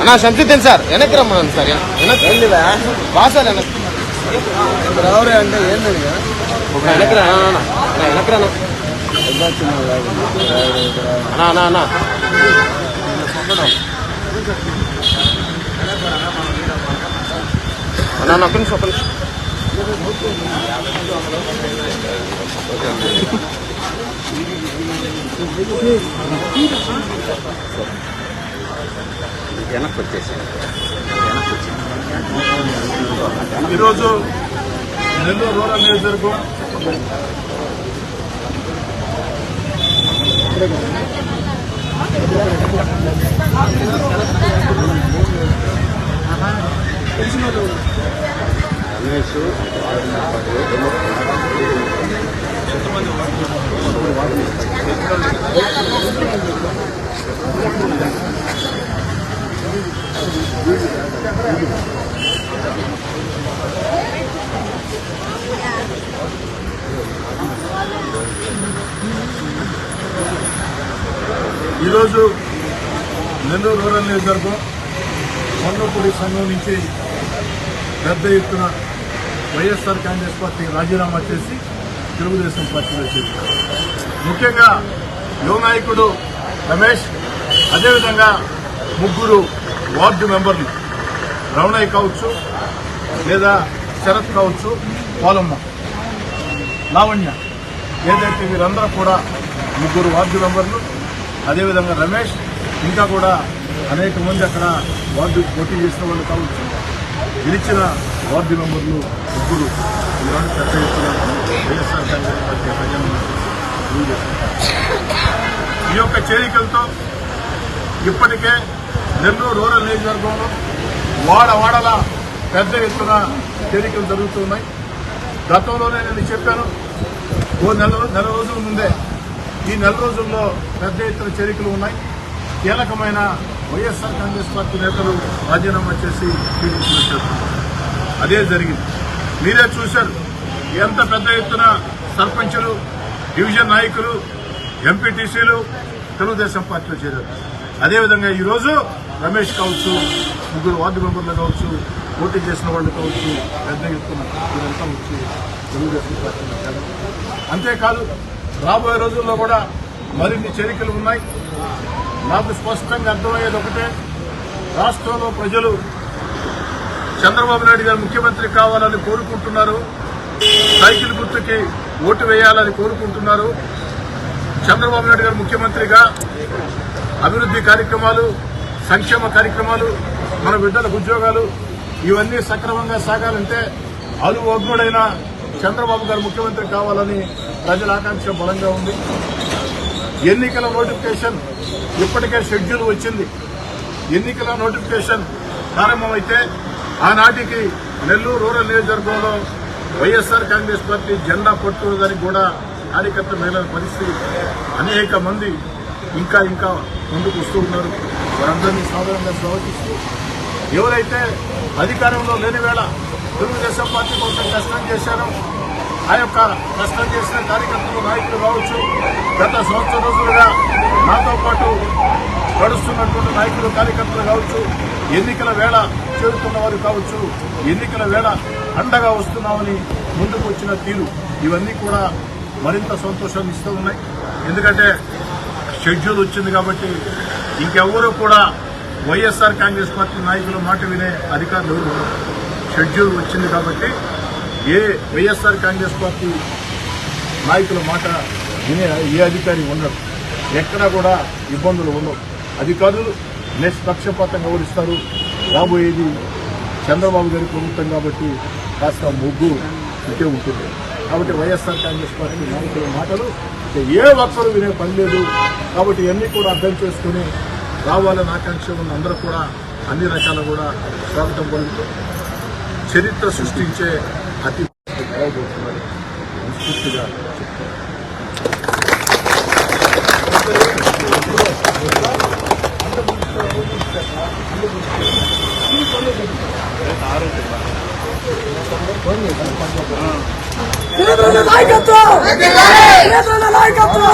అన్నా సంతిద్దాం సార్ వెనక్కి రమ్మన్నాను సార్ వెనక్కి బా సార్ వెనక్కి రావరే అంటే ఏందని వెనక్కి రా అన్నా, అన్నా. అన్నా, వెనక్కి రా అన్నా. అన్నా అన్నా అన్నా అన్నా అన్నా, ఒక్క వెనక్కి వచ్చేసాను ఈరోజు నెల్లూరు రూరల్ నియోజకవర్గం రమేష్ ఈరోజు నెల్లూరు రూరల్ నియోజకవర్గం కొండపూడి సంఘం నుంచి పెద్ద ఎత్తున వైఎస్ఆర్ కాంగ్రెస్ పార్టీ రాజీనామా చేసి తెలుగుదేశం పార్టీలో చేశారు ముఖ్యంగా యువ నాయకుడు రమేష్ అదేవిధంగా ముగ్గురు వార్డు మెంబర్లు రమణయ్య కావచ్చు లేదా శరత్ కావచ్చు పోలమ్మ లావణ్య. ఏదైతే వీరందరూ కూడా ముగ్గురు వార్డు మెంబర్లు అదేవిధంగా రమేష్ ఇంకా కూడా అనేక మంది అక్కడ వార్డు పోటీ చేసిన వాళ్ళు కావచ్చు. గెలిచిన వార్డు మెంబర్లు ముగ్గురు. ఈనాడు పెద్ద ఎత్తున వైఎస్ఆర్ కాంగ్రెస్ పార్టీ ప్రజలు ఈ యొక్క చేరికలతో ఇప్పటికే నెల్లూరు రూరల్ నియోజకవర్గంలో వాడ వాడల పెద్ద ఎత్తున చేరికలు జరుగుతున్నాయి గతంలోనే నేను చెప్పాను ఓ నెల నెల రోజుల ముందే ఈ నెల రోజుల్లో పెద్ద ఎత్తున చేరికలు ఉన్నాయి. కీలకమైన వైఎస్ఆర్ కాంగ్రెస్ పార్టీ నేతలు రాజీనామా చేసి టీడీపీలో అదే జరిగింది. మీరే చూశారు ఎంత పెద్ద ఎత్తున సర్పంచులు డివిజన్ నాయకులు ఎంపీటీసీలు తెలుగుదేశం పార్టీలో చేరారు. అదేవిధంగా ఈరోజు రమేష్ కావచ్చు ముగ్గురు వార్డు మెంబర్లు కావచ్చు పోటీ చేసిన వాళ్ళు కావచ్చు పెద్ద ఎత్తున వీరంతా వచ్చి తెలుగుదేశం పార్టీలో చేరారు. అంతేకాదు రాబోయే రోజుల్లో కూడా మరిన్ని చేరికలు ఉన్నాయి. నాకు స్పష్టంగా అర్థమయ్యేది ఒకటే రాష్ట్రంలో ప్రజలు చంద్రబాబు నాయుడు గారు ముఖ్యమంత్రి కావాలని కోరుకుంటున్నారు. సైకిల్ గుర్తుకి ఓటు వేయాలని కోరుకుంటున్నారు. చంద్రబాబు నాయుడు గారు ముఖ్యమంత్రిగా అభివృద్ధి కార్యక్రమాలు సంక్షేమ కార్యక్రమాలు మన బిడ్డలకు ఉద్యోగాలు ఇవన్నీ సక్రమంగా సాగాలంటే అలువగ్నుడైన చంద్రబాబు గారు ముఖ్యమంత్రి కావాలని ప్రజల ఆకాంక్ష బలంగా ఉంది. ఎన్నికల నోటిఫికేషన్ ఇప్పటికే షెడ్యూల్ వచ్చింది. ఎన్నికల నోటిఫికేషన్ ప్రారంభమైతే ఆనాటికి నెల్లూరు రూరల్ నియోజకవర్గంలో వైఎస్ఆర్ కాంగ్రెస్ పార్టీ జెండా పట్టుదని కూడా కార్యకర్త మహిళల పరిస్థితి అనేక మంది ఇంకా ఇంకా ముందుకు వస్తూ ఉన్నారు. వారందరినీ సాధారణంగా స్వాగతిస్తూ ఎవరైతే అధికారంలో లేని వేళ తెలుగుదేశం పార్టీ కోసం కష్టం చేశారో ఆ యొక్క కష్టం చేసిన కార్యకర్తలు నాయకులు కావచ్చు గత సంవత్సర రోజులుగా నాతో పాటు నడుస్తున్నటువంటి నాయకులు కార్యకర్తలు కావచ్చు ఎన్నికల వేళ చేరుతున్న వారు కావచ్చు ఎన్నికల వేళ అండగా వస్తున్నామని ముందుకు వచ్చిన తీరు ఇవన్నీ కూడా మరింత సంతోషాన్ని ఇస్తూ ఉన్నాయి. ఎందుకంటే షెడ్యూల్ వచ్చింది కాబట్టి ఇంకెవ్వరూ కూడా వైఎస్ఆర్ కాంగ్రెస్ పార్టీ నాయకుల మాట వినే అధికారులు ఎవరు షెడ్యూల్ వచ్చింది కాబట్టి ఏ వైఎస్ఆర్ కాంగ్రెస్ పార్టీ నాయకుల మాట వినే ఏ అధికారి ఉండరు. ఎక్కడా కూడా ఇబ్బందులు ఉండవు. అధికారులు నిష్పక్షపాతంగా ఓడిస్తారు రాబోయేది చంద్రబాబు గారి ప్రభుత్వం కాబట్టి కాస్త ముగ్గు ఇంకే ఉంటుంది. కాబట్టి వైఎస్ఆర్ కాంగ్రెస్ పార్టీ నాయకుల మాటలు ఏ ఒక్కరు వినే పని లేదు. కాబట్టి ఇవన్నీ కూడా అర్థం చేసుకుని రావాలని ఆకాంక్ష ఉన్న అందరూ కూడా అన్ని రకాల కూడా స్వాగతం పొందుతూ చరిత్ర సృష్టించే అతి చెప్తారు కేంద్రంలో నాయకత్వం! కేంద్రంలో